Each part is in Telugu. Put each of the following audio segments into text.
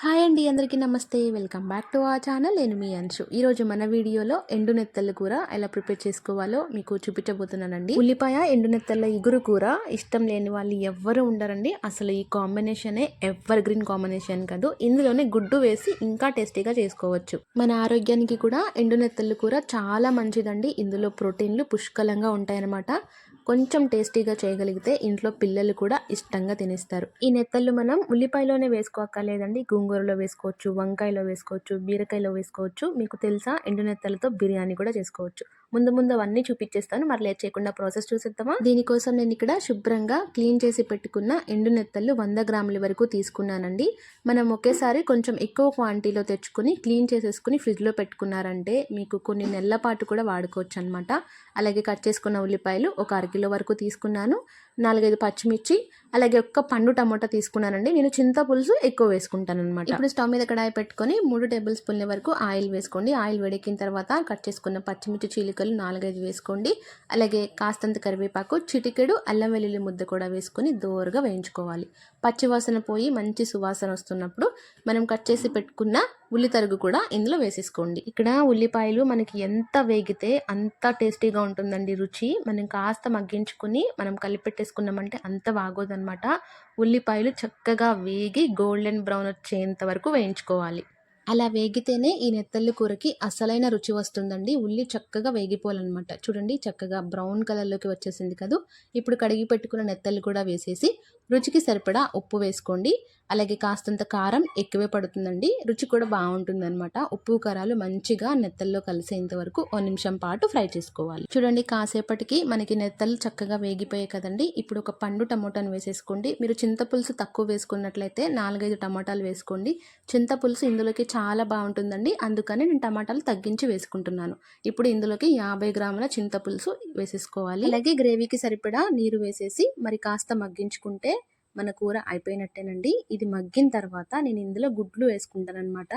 హాయ్ అండి అందరికీ నమస్తే. వెల్కమ్ బ్యాక్ టు ఆ ఛానల్. నేను మీ అంశు. ఈరోజు మన వీడియోలో ఎండు నెత్తల కూర ఎలా ప్రిపేర్ చేసుకోవాలో మీకు చూపించబోతున్నానండి. ఉల్లిపాయ ఎండు నెత్తల ఇగురు కూర ఇష్టం లేని వాళ్ళు ఎవ్వరు ఉండరండి. అసలు ఈ కాంబినేషనే ఎవర్ గ్రీన్ కాంబినేషన్ కాదు. ఇందులోనే గుడ్డు వేసి ఇంకా టేస్టీగా చేసుకోవచ్చు. మన ఆరోగ్యానికి కూడా ఎండు నెత్తళ్ళ కూర చాలా మంచిదండి. ఇందులో ప్రోటీన్లు పుష్కలంగా ఉంటాయన్నమాట. కొంచెం టేస్టీగా చేయగలిగితే ఇంట్లో పిల్లలు కూడా ఇష్టంగా తినేస్తారు. ఈ నెత్తళ్ళు మనం ఉల్లిపాయలోనే వేసుకోక్కర్లేదండి. గోంగూరలో వేసుకోవచ్చు వంకాయలో వేసుకోవచ్చు బీరకాయలో వేసుకోవచ్చు. మీకు తెలుసా? ఎండు నెత్తలతో బిర్యానీ కూడా చేసుకోవచ్చు. ముందు ముందు అవన్నీ చూపించేస్తాను మరి లేట్ చేయకుండా ప్రాసెస్ చూసేద్దామా? దీనికోసం నేను ఇక్కడ శుభ్రంగా క్లీన్ చేసి పెట్టుకున్న ఎండు నెత్తళ్ళు వంద గ్రాముల వరకు తీసుకున్నానండి. మనం ఒకేసారి కొంచెం ఎక్కువ క్వాంటిటీలో తెచ్చుకుని క్లీన్ చేసేసుకుని ఫ్రిడ్జ్లో పెట్టుకున్నారంటే మీకు కొన్ని నెలల పాటు కూడా వాడుకోవచ్చు అనమాట అలాగే కట్ చేసుకున్న ఉల్లిపాయలు ఒక అరకిలో వరకు తీసుకున్నాను. నాలుగైదు పచ్చిమిర్చి అలాగే ఒక్క పండు టమాటా తీసుకున్నానండి. నేను చింతపులుసు ఎక్కువ వేసుకుంటాను అనమాట ఇప్పుడు స్టవ్ మీద కడాయి పెట్టుకొని మూడు టేబుల్ స్పూన్ల వరకు ఆయిల్ వేసుకోండి. ఆయిల్ వేడెక్కిన తర్వాత కట్ చేసుకున్న పచ్చిమిర్చి చీలికలు నాలుగైదు వేసుకోండి. అలాగే కాస్తంత కరివేపాకు చిటికెడు అల్లం వెల్లుల్లి ముద్ద కూడా వేసుకొని దోరగా వేయించుకోవాలి. పచ్చివాసన పోయి మంచి సువాసన వస్తున్నప్పుడు మనం కట్ చేసి పెట్టుకున్న ఉల్లి తరుగు కూడా ఇందులో వేసేసుకోండి. ఇక్కడ ఉల్లిపాయలు మనకి ఎంత వేగితే అంత టేస్టీగా ఉంటుందండి రుచి. మనం కాస్త మగ్గించుకుని మనం కలిపెట్టేసుకున్నామంటే అంత బాగోదన్నమాట. ఉల్లిపాయలు చక్కగా వేగి గోల్డెన్ బ్రౌన్ వచ్చేంత వరకు వేయించుకోవాలి. అలా వేగితేనే ఈ నెత్తళ్ళు కూరకి అసలైన రుచి వస్తుందండి. ఉల్లి చక్కగా వేగిపోవాలన్నమాట. చూడండి చక్కగా బ్రౌన్ కలర్లోకి వచ్చేసింది కదా. ఇప్పుడు కడిగి పెట్టుకున్న నెత్తళ్ళు కూడా వేసేసి రుచికి సరిపడా ఉప్పు వేసుకోండి. అలాగే కాస్తంత కారం ఎక్కువే పడుతుందండి. రుచి కూడా బాగుంటుందన్నమాట. ఉప్పు కారాలు మంచిగా నెత్తల్లో కలిసేంత వరకు ఓ నిమిషం పాటు ఫ్రై చేసుకోవాలి. చూడండి కాసేపటికి మనకి నెత్తలు చక్కగా వేగిపోయాయి కదండి. ఇప్పుడు ఒక పండు టమోటాను వేసేసుకోండి. మీరు చింతపులుసు తక్కువ వేసుకున్నట్లయితే నాలుగైదు టమాటాలు వేసుకోండి. చింతపులుసు ఇందులోకి చాలా బాగుంటుందండి. అందుకని నేను టమాటాలు తగ్గించి వేసుకుంటున్నాను. ఇప్పుడు ఇందులోకి యాభై గ్రాముల చింతపులుసు వేసేసుకోవాలి. అలాగే గ్రేవీకి సరిపడా నీరు వేసేసి మరి కాస్త మగ్గించుకుంటే మన కూర అయిపోయినట్టేనండి. ఇది మగ్గిన తర్వాత నేను ఇందులో గుడ్లు వేసుకుంటాను అనమాట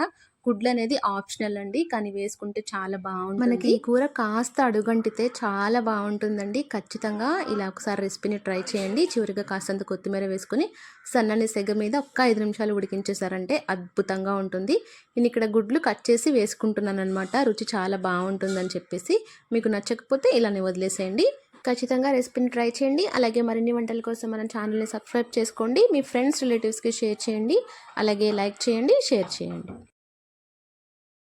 గుడ్లు అనేది ఆప్షనల్ అండి. కానీ వేసుకుంటే చాలా బాగుంటుంది. మనకి ఈ కూర కాస్త అడుగంటితే చాలా బాగుంటుందండి. ఖచ్చితంగా ఇలా ఒకసారి రెసిపీని ట్రై చేయండి. చివరిగా కాస్తంత కొత్తిమీర వేసుకొని సన్నని సెగ మీద ఒక్క ఐదు నిమిషాలు ఉడికించేసారంటే అద్భుతంగా ఉంటుంది. నేను ఇక్కడ గుడ్లు కట్ చేసి వేసుకుంటున్నాను అనమాట రుచి చాలా బాగుంటుందని చెప్పేసి. మీకు నచ్చకపోతే ఇలానే వదిలేసేయండి. ఖచ్చితంగా రెసిపీని ట్రై చేయండి. అలాగే మరిన్ని వంటల కోసం మన ఛానల్ని సబ్స్క్రైబ్ చేసుకోండి. మీ ఫ్రెండ్స్ రిలేటివ్స్కి షేర్ చేయండి. అలాగే లైక్ చేయండి షేర్ చేయండి.